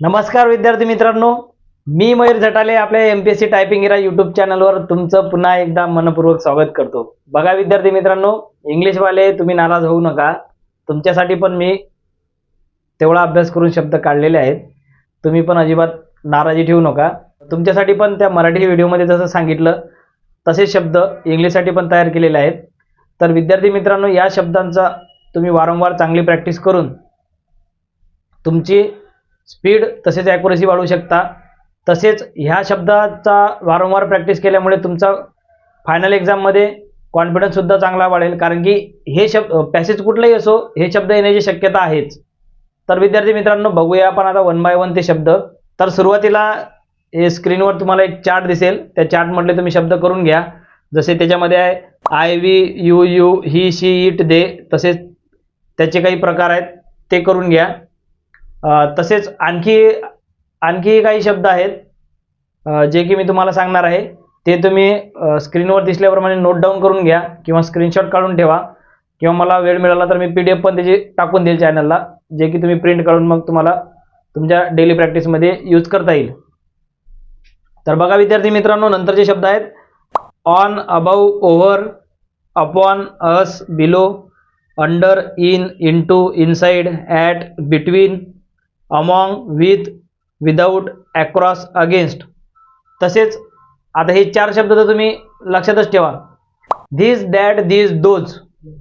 नमस्कार विद्यार्थी मित्रांनो मी मयूर झटाले आपल्या M P S C typing era YouTube चॅनलवर तुमचं पुन्हा एकदा मनपूर्वक स्वागत करतो. बघा विद्यार्थी मित्रांनो इंग्लिशवाले तुम्ही नाराज होऊ नका. तुमच्यासाठी पण मी तेवढा अभ्यास करून शब्द काढलेले आहेत. तुम्ही पण अजिबात नाराजी ठेवू नका. तुमच्यासाठी पण त्या मराठी व्हिडिओमध्ये जसं सांगितलं तसेच शब्द इंग्लिशसाठी पण तयार केलेले आहेत. तर विद्यार्थी मित्रांनो या शब्दांचा तुम्ही वारंवार चांगली प्रॅक्टिस करून तुमची स्पीड तसेच ॲक्युरेसी वाढवू शकता. तसेच ह्या शब्दाचा वारंवार प्रॅक्टिस केल्यामुळे तुमचा फायनल एक्झाममध्ये कॉन्फिडन्ससुद्धा चांगला वाढेल. कारण की हे शब्द पॅसेज कुठलाही असो हे शब्द येण्याची शक्यता आहेच. तर विद्यार्थी मित्रांनो बघूया आपण आता वन बाय वन ते शब्द. तर सुरुवातीला हे स्क्रीनवर तुम्हाला एक चार्ट दिसेल. त्या चार्टमधले तुम्ही शब्द करून घ्या. जसे त्याच्यामध्ये आहे I we you you he she it they तसेच त्याचे काही प्रकार आहेत ते करून घ्या. तसेच आणखी आणखी काही शब्द आहेत जे की मी तुम्हाला सांगणार आहे. ते तुम्ही स्क्रीनवर दिसल्याप्रमाणे नोट डाऊन करून घ्या किंवा स्क्रीनशॉट काढून ठेवा. किंवा मला वेळ मिळाला तर मी पी डी एफ पण त्याची टाकून देईल चॅनलला जे की तुम्ही प्रिंट काढून मग तुम्हाला तुमच्या डेली प्रॅक्टिसमध्ये यूज करता येईल. तर बघा विद्यार्थी मित्रांनो नंतरचे शब्द आहेत. On above over upon as below under in into inside at between among with without across against तसेच आता हे चार शब्द तर तुम्ही लक्षातच ठेवा. धीस दॅट धीस दोज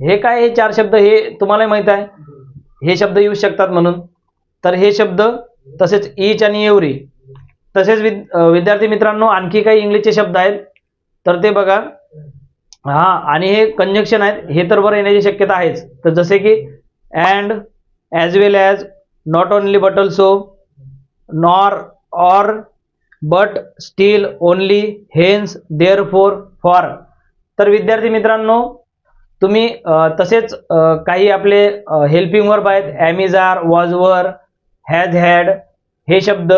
हे काय हे चार शब्द हे तुम्हालाही माहीत आहे. हे शब्द येऊ शकतात म्हणून. तर हे शब्द तसेच ईच आणि एवरी तसेच विद विद्यार्थी मित्रांनो आणखी काही इंग्लिशचे शब्द आहेत. तर ते बघा. हां आणि हे कंजक्शन आहेत. हे तर बरं येण्याची शक्यता आहेच. तर जसे की and as well as not only but also nor or but still only hence therefore for तर विद्यार्थी मित्रांनो तुम्ही तसेच काही आपले हेल्पिंग वर्ब आहेत. ॲमिझार वॉजवर हॅज हॅड हे शब्द.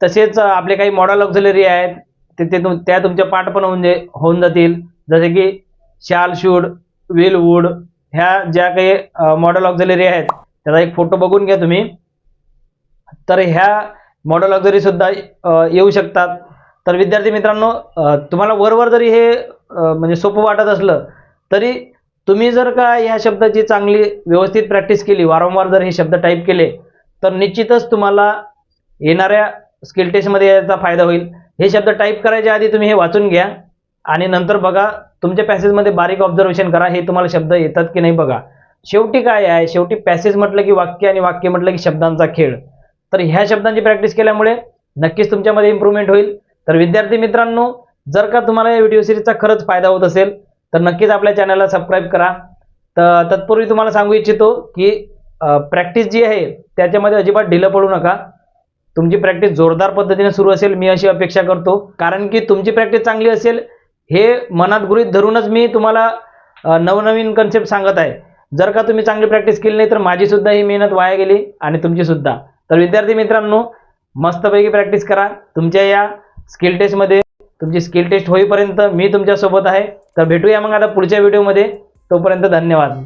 तसेच आपले काही मॉडल ऑक्झिलरी आहेत. ते ते तुम त्या तुमच्या पाठ पण होऊन जे होऊन जातील. जसे की शाल शूड विल वूड ह्या ज्या काही मॉडल ऑक्झिलरी आहेत. त्याचा एक फोटो बघून घ्या तुम्ही. तर ह्या मॉडल ऑक्झरी सुद्धा येऊ शकतात. तर विद्यार्थी मित्रांनो तुम्हाला वरवर जरी हे म्हणजे सोपं वाटत असलं तरी तुम्ही जर का ह्या शब्दाची चांगली व्यवस्थित प्रॅक्टिस केली वारंवार जर हे शब्द टाईप केले तर निश्चितच तुम्हाला येणाऱ्या स्किल टेस्टमध्ये याचा फायदा होईल. हे शब्द टाईप करायच्या आधी तुम्ही हे वाचून घ्या आणि नंतर बघा तुमच्या पॅसेजमध्ये बारीक ऑब्झर्वेशन करा हे तुम्हाला शब्द येतात की नाही बघा. शेवटी काय आहे? शेवटी पॅसेज म्हटलं की वाक्य आणि वाक्य म्हटलं की शब्दांचा खेळ. तर ह्या शब्दांची प्रॅक्टिस केल्यामुळे नक्कीच तुमच्यामध्ये इम्प्रूव्हमेंट होईल. तर विद्यार्थी मित्रांनो जर का तुम्हाला या व्हिडिओ सिरीजचा खरंच फायदा होत असेल तर नक्कीच आपल्या चॅनलला सबस्क्राईब करा. तर तत्पूर्वी तुम्हाला सांगू इच्छितो की प्रॅक्टिस जी आहे त्याच्यामध्ये अजिबात ढिलं पडू नका. तुमची प्रॅक्टिस जोरदार पद्धतीने सुरू असेल मी अशी अपेक्षा करतो. कारण की तुमची प्रॅक्टिस चांगली असेल हे मनात गृहीत धरूनच मी तुम्हाला नवनवीन कन्सेप्ट सांगत आहे. जर का तुम्ही चांगली प्रॅक्टिस केली नाही तर माझी सुद्धा ही मेहनत वाया गेली आणि तुमची सुद्धा तर विद्यार्थी मित्रांनो मस्तपैकी प्रॅक्टिस करा. तुमच्या या स्किल टेस्टमध्ये तुमची स्किल टेस्ट होईपर्यंत मी तुमच्यासोबत आहे. तर भेटूया मग आता पुढच्या व्हिडिओमध्ये तोपर्यंत धन्यवाद.